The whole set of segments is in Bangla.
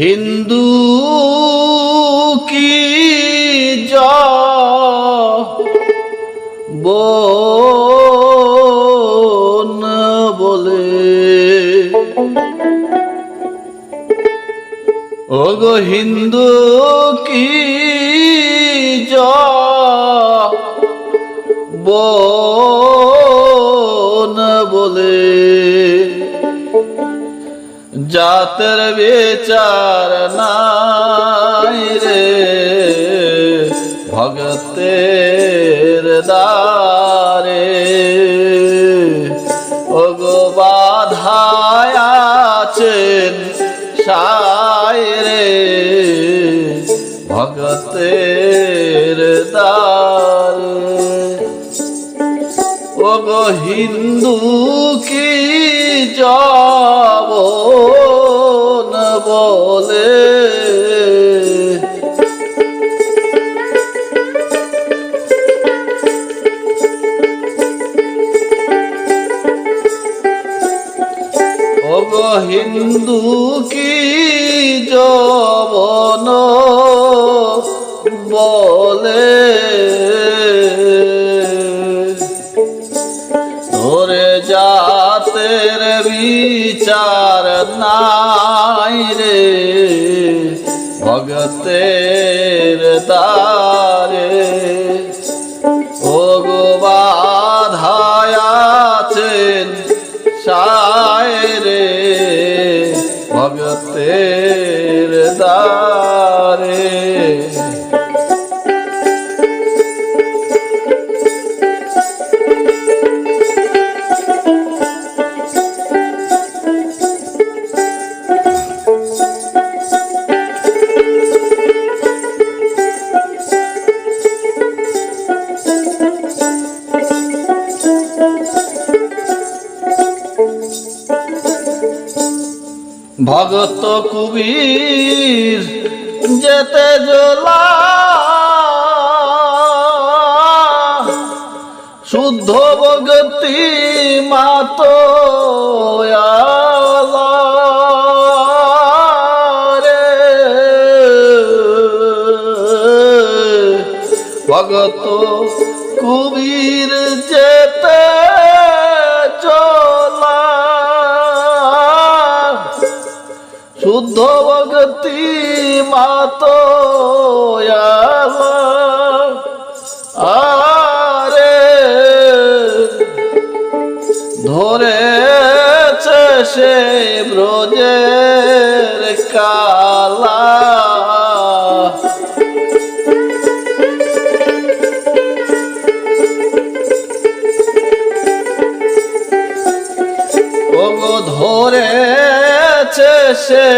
হিন্দু কি বোন বলে? ওগো হিন্দু কি বোন বলে? জাতের বিচার নাই রে। ভগতের দারে ওগো বাধায় আছেন সায় রে। ভগতের দারে ওগো হিন্দু কি যাব হিন্দু কি যবন বলে। ধরে জাতের বিচার নাই রে ভগতের দারে ভগতের দারে ভগত কুবীর যেতে জোলা। শুদ্ধ ভগতি মাত ভগত কুবীর যেতে চলা শুদ্ধ ভক্তি মাত আরে ধরেছে সে ব্রজের সে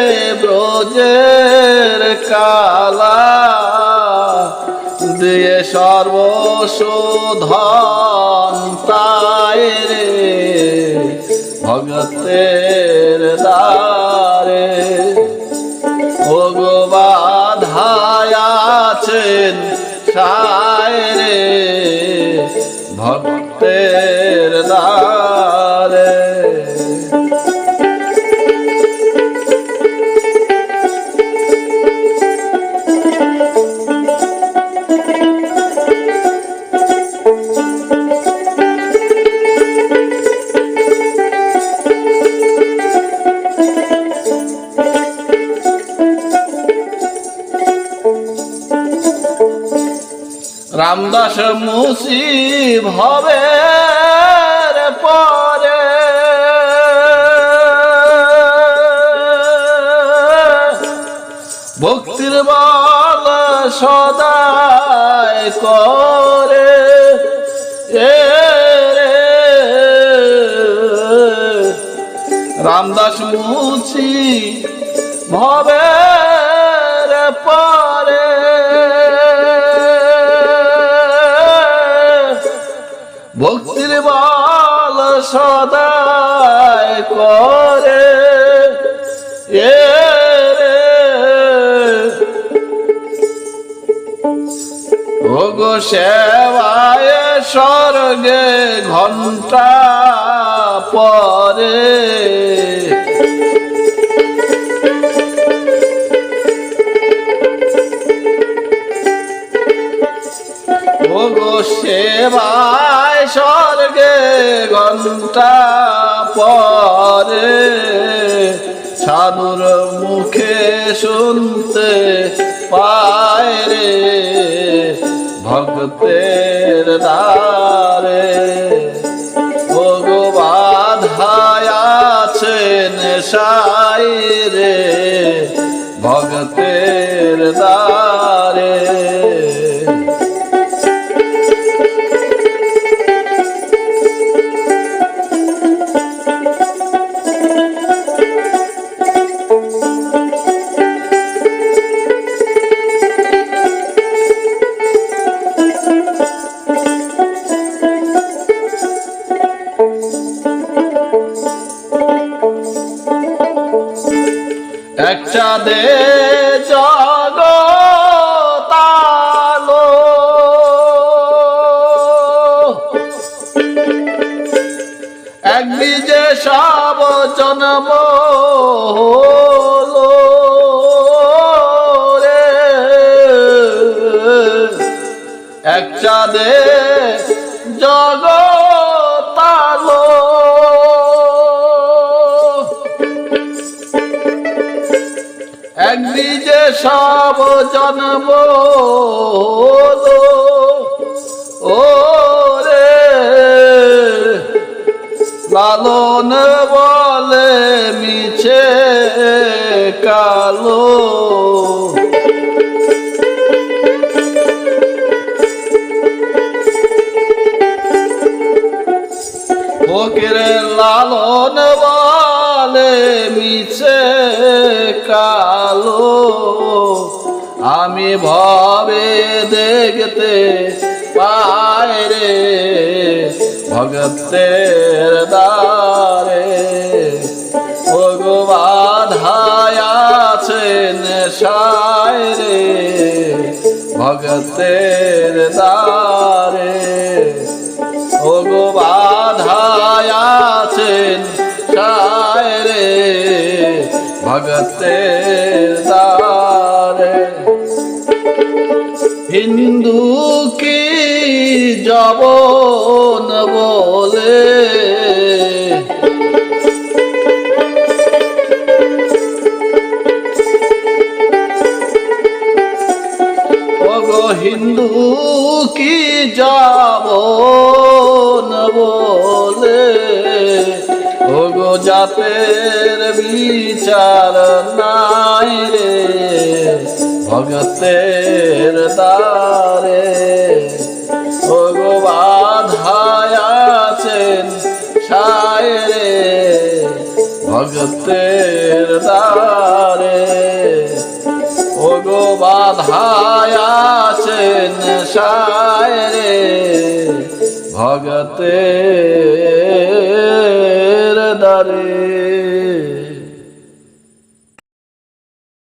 ব্রজের কালা দিয়ে সর্বশোধন তাই রে। ভগতের রামদাস মুসিব হবে পরে। ভক্তির বল সদায় করে। এ রামদাস মুছি ভবের পরে। সদায় করে। এ সেবায় স্বর্গে ঘণ্টা পরে। ওগো সেবায় স্বর্গে ঘণ্টা পরে সাধুর মুখে শুনতে পায় রে ভক্তের দ্বারে। ভগবান আছেন সাই রে ভক্তের একটা দে জগতালো। এক বীজে সব জন্ম রে। এক চাঁদে সব জন্ম ও রে লালন বলে মিছে কালো। লালন বলে মিছে কালো। আমি ভবে দেখতে পাই রে ভগতের দ্বারে। ভগবান আছেন সায় রে ভগতের দ্বারে। ভগতের দ্বারে। হিন্দু কি জবন বলে। হিন্দু কি যাব জাতের বিচার নাই রে, ভগতের দ্বারে। ওগো বাধায় আছেন সায় ভগতের দ্বারে। ওগো বাধায় আছেন সায় ভগতের দারে